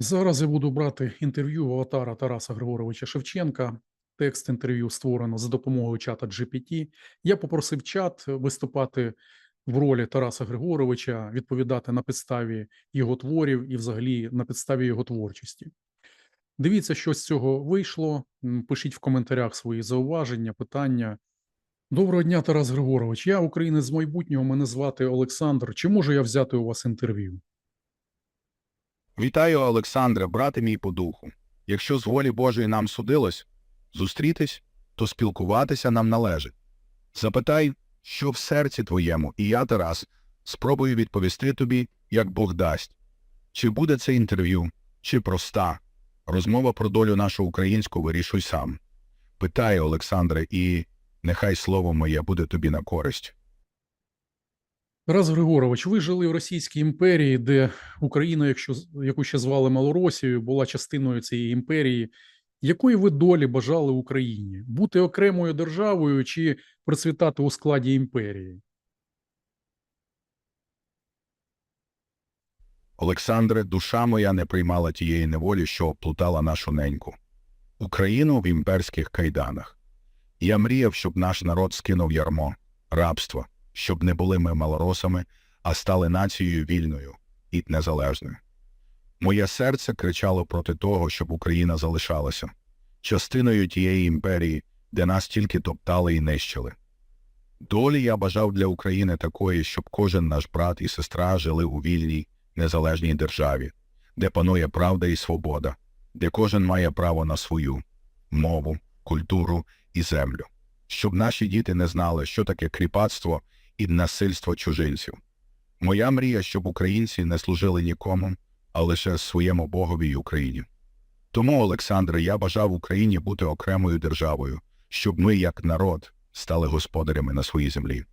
Зараз я буду брати інтерв'ю у аватара Тараса Григоровича Шевченка. Текст інтерв'ю створено за допомогою чата GPT. Я попросив чат виступати в ролі Тараса Григоровича, відповідати на підставі його творів і, взагалі, на підставі його творчості. Дивіться, що з цього вийшло. Пишіть в коментарях свої зауваження, питання. Доброго дня, Тарас Григорович. Я українець з майбутнього. Мене звати Олександр. Чи можу я взяти у вас інтерв'ю? Вітаю, Олександре, брате мій по духу. Якщо з волі Божої нам судилось зустрітись, то спілкуватися нам належить. Запитай, що в серці твоєму, і я, Тарас, спробую відповісти тобі, як Бог дасть. Чи буде це інтерв'ю, чи проста. Розмова про долю нашу українську вирішуй сам. Питаю, Олександре, і нехай слово моє буде тобі на користь. Тарас Григорович, ви жили в Російській імперії, де Україна, якщо яку ще звали Малоросією, була частиною цієї імперії. Якої ви долі бажали Україні? Бути окремою державою чи процвітати у складі імперії? Олександре, душа моя не приймала тієї неволі, що оплутала нашу неньку. Україну в імперських кайданах. Я мріяв, щоб наш народ скинув ярмо, рабство, щоб не були ми малоросами, а стали нацією вільною і незалежною. Моє серце кричало проти того, щоб Україна залишалася частиною тієї імперії, де нас тільки топтали і нищили. Долі я бажав для України такої, щоб кожен наш брат і сестра жили у вільній, незалежній державі, де панує правда і свобода, де кожен має право на свою мову, культуру і землю, щоб наші діти не знали, що таке кріпацтво і насильство чужинців. Моя мрія, щоб українці не служили нікому, а лише своєму Богові й Україні. Тому, Олександре, я бажав Україні бути окремою державою, щоб ми, як народ, стали господарями на своїй землі.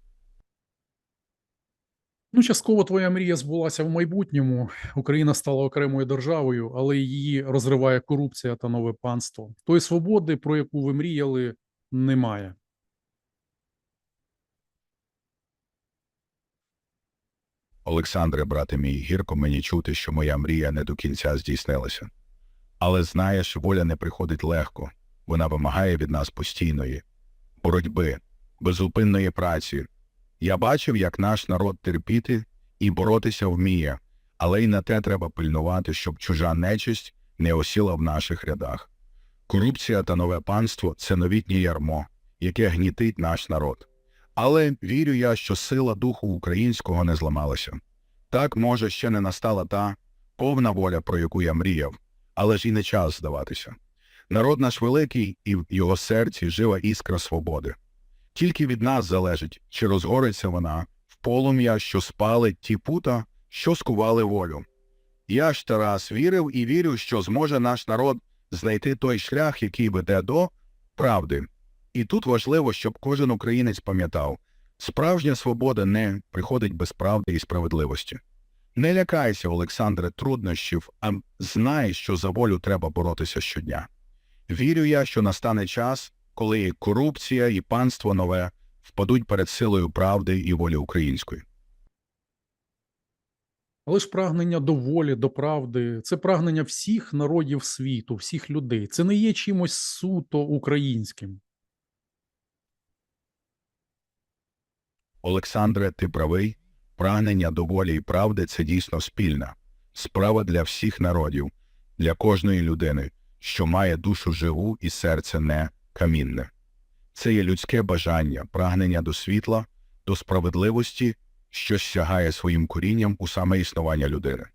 Ну, частково твоя мрія збулася в майбутньому. Україна стала окремою державою, але її розриває корупція та нове панство. Тої свободи, про яку ви мріяли, немає. Олександре, брате мій, гірко мені чути, що моя мрія не до кінця здійснилася. Але знаєш, воля не приходить легко, вона вимагає від нас постійної боротьби, безупинної праці. Я бачив, як наш народ терпіти і боротися вміє, але й на те треба пильнувати, щоб чужа нечисть не осіла в наших рядах. Корупція та нове панство це новітнє ярмо, яке гнітить наш народ. Але вірю я, що сила духу українського не зламалася. Так, може, ще не настала та повна воля, про яку я мріяв, але ж і не час здаватися. Народ наш великий, і в його серці жива іскра свободи. Тільки від нас залежить, чи розгориться вона в полум'я, що спалить ті пута, що скували волю. Я ж, Тарас, вірив і вірю, що зможе наш народ знайти той шлях, який веде до правди. І тут важливо, щоб кожен українець пам'ятав, справжня свобода не приходить без правди і справедливості. Не лякайся, Олександре, труднощів, а знай, що за волю треба боротися щодня. Вірю я, що настане час, коли корупція, і панство нове впадуть перед силою правди і волі української. Але ж прагнення до волі, до правди це прагнення всіх народів світу, всіх людей. Це не є чимось суто українським. Олександре, ти правий. Прагнення до волі і правди це дійсно спільна справа для всіх народів, для кожної людини, що має душу живу і серце не камінне. Це є людське бажання, прагнення до світла, до справедливості, що сягає своїм корінням у саме існування людини.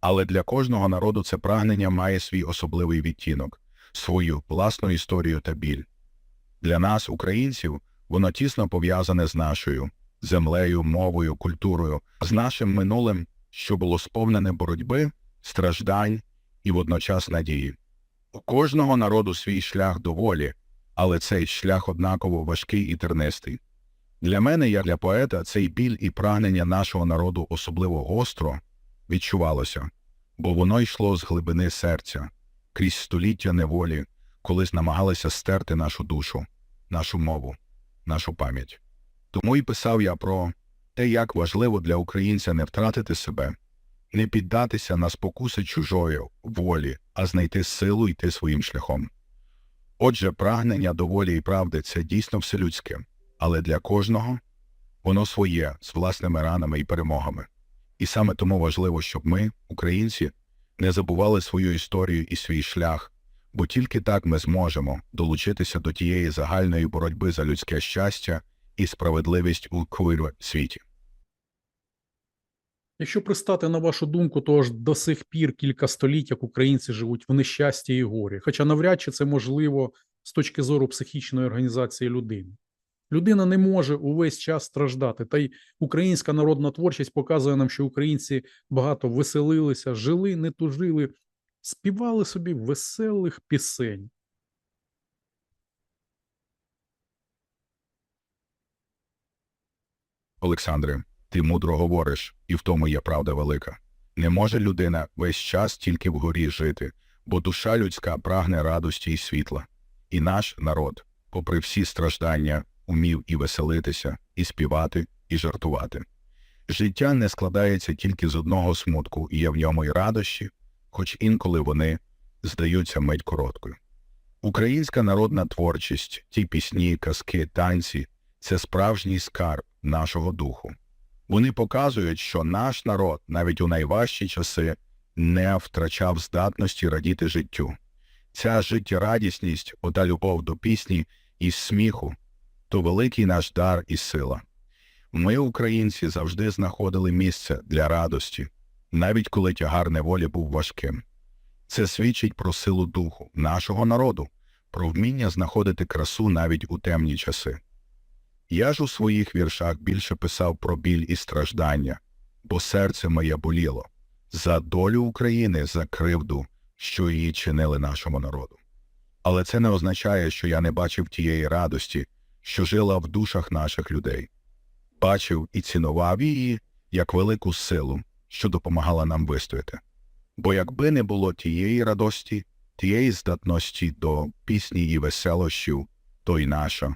Але для кожного народу це прагнення має свій особливий відтінок, свою власну історію та біль. Для нас, українців, воно тісно пов'язане з нашою землею, мовою, культурою, з нашим минулим, що було сповнене боротьби, страждань і водночас надії. У кожного народу свій шлях до волі, але цей шлях однаково важкий і тернистий. Для мене, як для поета, цей біль і прагнення нашого народу особливо гостро відчувалося, бо воно йшло з глибини серця, крізь століття неволі, колись намагалися стерти нашу душу, нашу мову, нашу пам'ять. Тому і писав я про те, як важливо для українця не втратити себе, не піддатися на спокуси чужої волі, а знайти силу йти своїм шляхом. Отже, прагнення до волі і правди це дійсно вселюдське, але для кожного воно своє з власними ранами і перемогами. І саме тому важливо, щоб ми, українці, не забували свою історію і свій шлях, бо тільки так ми зможемо долучитися до тієї загальної боротьби за людське щастя і справедливість у квир світі. Якщо пристати на вашу думку, то аж до сих пір кілька століть, як українці живуть в нещасті і горі. Хоча навряд чи це можливо з точки зору психічної організації людини. Людина не може увесь час страждати. Та й українська народна творчість показує нам, що українці багато веселилися, жили, не тужили, співали собі веселих пісень. Олександре, ти мудро говориш, і в тому є правда велика. Не може людина весь час тільки вгорі жити, бо душа людська прагне радості і світла. І наш народ, попри всі страждання, умів і веселитися, і співати, і жартувати. Життя не складається тільки з одного смутку, і є в ньому й радощі, хоч інколи вони здаються мить короткою. Українська народна творчість, ті пісні, казки, танці це справжній скарб нашого духу. Вони показують, що наш народ навіть у найважчі часи не втрачав здатності радіти життю. Ця життєрадісність, ота любов до пісні і сміху то великий наш дар і сила. Ми, українці, завжди знаходили місце для радості, навіть коли тягар неволі був важким. Це свідчить про силу духу нашого народу, про вміння знаходити красу навіть у темні часи. Я ж у своїх віршах більше писав про біль і страждання, бо серце моє боліло за долю України, за кривду, що її чинили нашому народу. Але це не означає, що я не бачив тієї радості, що жила в душах наших людей. Бачив і цінував її як велику силу, що допомагала нам вистояти. Бо якби не було тієї радості, тієї здатності до пісні і веселощів, то й наша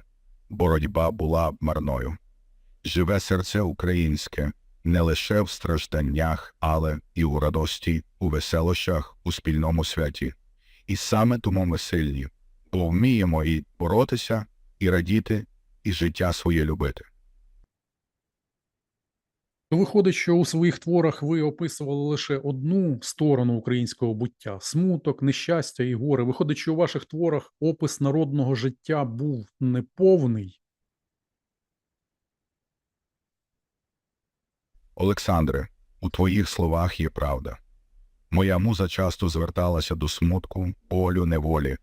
боротьба була б марною. Живе серце українське не лише в стражданнях, але і у радості, у веселощах, у спільному святі. І саме тому ми сильні, бо вміємо і боротися, і радіти, і життя своє любити. То виходить, що у своїх творах ви описували лише одну сторону українського буття смуток, нещастя і горе. Виходить, що у ваших творах опис народного життя був неповний. Олександре, у твоїх словах є правда. Моя муза часто зверталася до смутку, болю, неволі,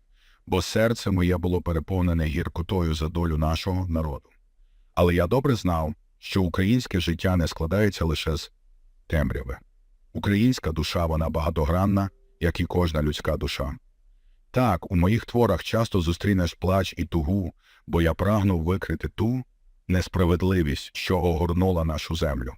бо серце моє було переповнене гіркотою за долю нашого народу. Але я добре знав, що українське життя не складається лише з темряви. Українська душа вона багатогранна, як і кожна людська душа. Так, у моїх творах часто зустрінеш плач і тугу, бо я прагнув викрити ту несправедливість, що огорнула нашу землю.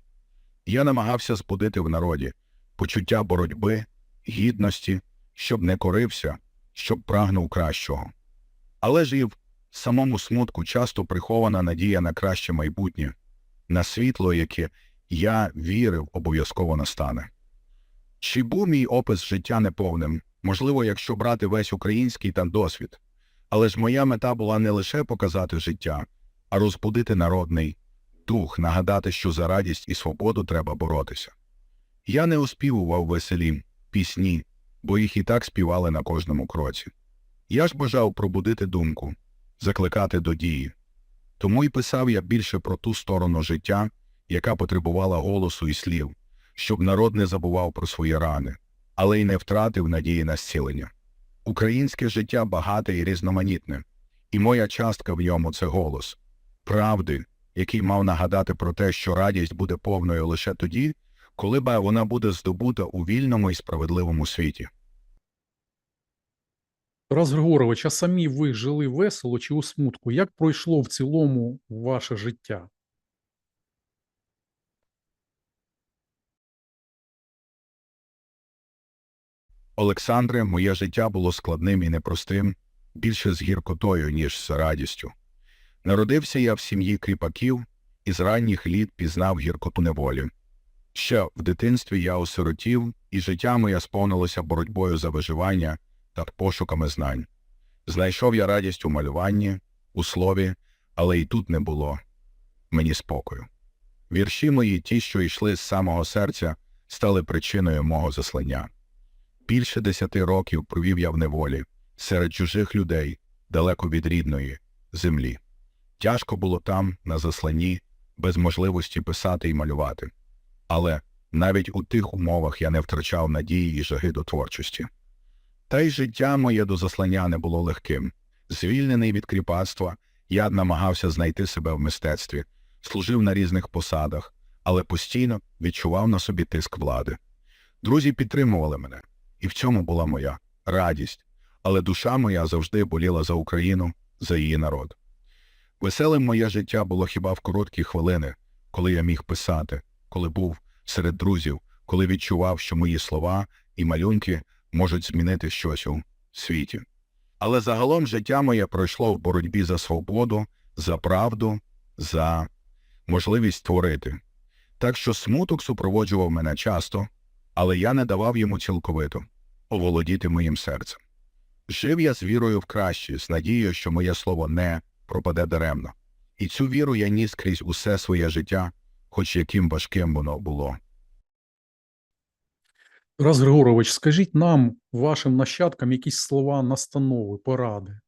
Я намагався збудити в народі почуття боротьби, гідності, щоб не корився, щоб прагнув кращого. Але ж і в самому смутку часто прихована надія на краще майбутнє, на світло, яке я вірив, обов'язково настане. Чи був мій опис життя неповним, можливо, якщо брати весь український та досвід, але ж моя мета була не лише показати життя, а розбудити народний дух, нагадати, що за радість і свободу треба боротися. Я не оспівував веселі пісні, бо їх і так співали на кожному кроці. Я ж бажав пробудити думку, закликати до дії. Тому й писав я більше про ту сторону життя, яка потребувала голосу і слів, щоб народ не забував про свої рани, але й не втратив надії на зцілення. Українське життя багате і різноманітне, і моя частка в ньому це голос правди, який мав нагадати про те, що радість буде повною лише тоді, коли ба вона буде здобута у вільному і справедливому світі. Тарас Григорович, а самі ви жили весело чи у смутку? Як пройшло в цілому ваше життя? Олександре, моє життя було складним і непростим, більше з гіркотою, ніж з радістю. Народився я в сім'ї кріпаків і з ранніх літ пізнав гіркоту неволі. Ще в дитинстві я осиротів, і життя моє сповнилося боротьбою за виживання та пошуками знань. Знайшов я радість у малюванні, у слові, але й тут не було мені спокою. Вірші мої, ті, що йшли з самого серця, стали причиною мого заслання. Більше десяти років провів я в неволі, серед чужих людей, далеко від рідної землі. Тяжко було там, на засланні, без можливості писати і малювати. Але навіть у тих умовах я не втрачав надії і жаги до творчості. Та й життя моє до заслання не було легким. Звільнений від кріпацтва, я намагався знайти себе в мистецтві, служив на різних посадах, але постійно відчував на собі тиск влади. Друзі підтримували мене, і в цьому була моя радість, але душа моя завжди боліла за Україну, за її народ. Веселим моє життя було хіба в короткі хвилини, коли я міг писати, коли був серед друзів, коли відчував, що мої слова і малюнки можуть змінити щось у світі. Але загалом життя моє пройшло в боротьбі за свободу, за правду, за можливість творити. Так що смуток супроводжував мене часто, але я не давав йому цілковито оволодіти моїм серцем. Жив я з вірою в краще, з надією, що моє слово не пропаде даремно. І цю віру я ніс крізь усе своє життя, хоч яким важким воно було. Тарас Григорович, скажіть нам, вашим нащадкам, якісь слова настанови, поради.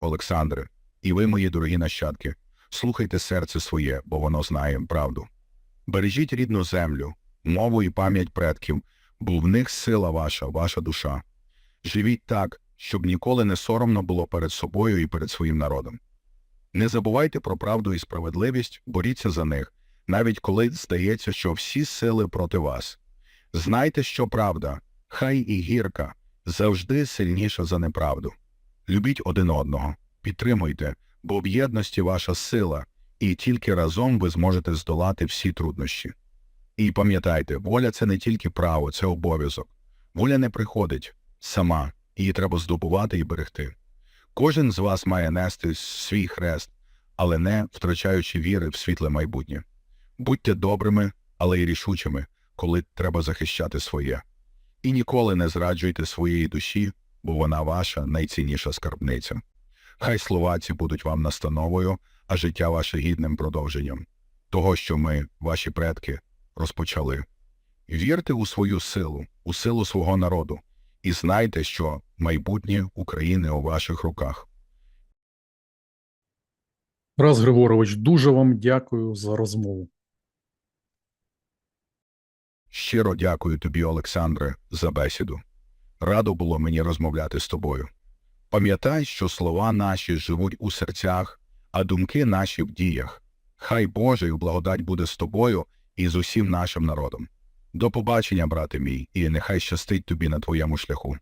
Олександре, і ви, мої дорогі нащадки, слухайте серце своє, бо воно знає правду. Бережіть рідну землю, мову і пам'ять предків, бо в них сила ваша, ваша душа. Живіть так, щоб ніколи не соромно було перед собою і перед своїм народом. Не забувайте про правду і справедливість, боріться за них, навіть коли здається, що всі сили проти вас. Знайте, що правда, хай і гірка, завжди сильніша за неправду. Любіть один одного, підтримуйте, бо в єдності ваша сила, і тільки разом ви зможете здолати всі труднощі. І пам'ятайте, воля це не тільки право, це обов'язок. Воля не приходить сама, її треба здобувати і берегти. Кожен з вас має нести свій хрест, але не втрачаючи віри в світле майбутнє. Будьте добрими, але й рішучими, коли треба захищати своє. І ніколи не зраджуйте своєї душі, бо вона ваша найцінніша скарбниця. Хай слова ці будуть вам настановою, а життя ваше гідним продовженням того, що ми, ваші предки, розпочали. Вірте у свою силу, у силу свого народу, і знайте, що майбутнє України у ваших руках. Тарас Григорович, дуже вам дякую за розмову. Щиро дякую тобі, Олександре, за бесіду. Радо було мені розмовляти з тобою. Пам'ятай, що слова наші живуть у серцях, а думки наші в діях. Хай Божий благодать буде з тобою і з усім нашим народом. До побачення, брате мій, і нехай щастить тобі на твоєму шляху.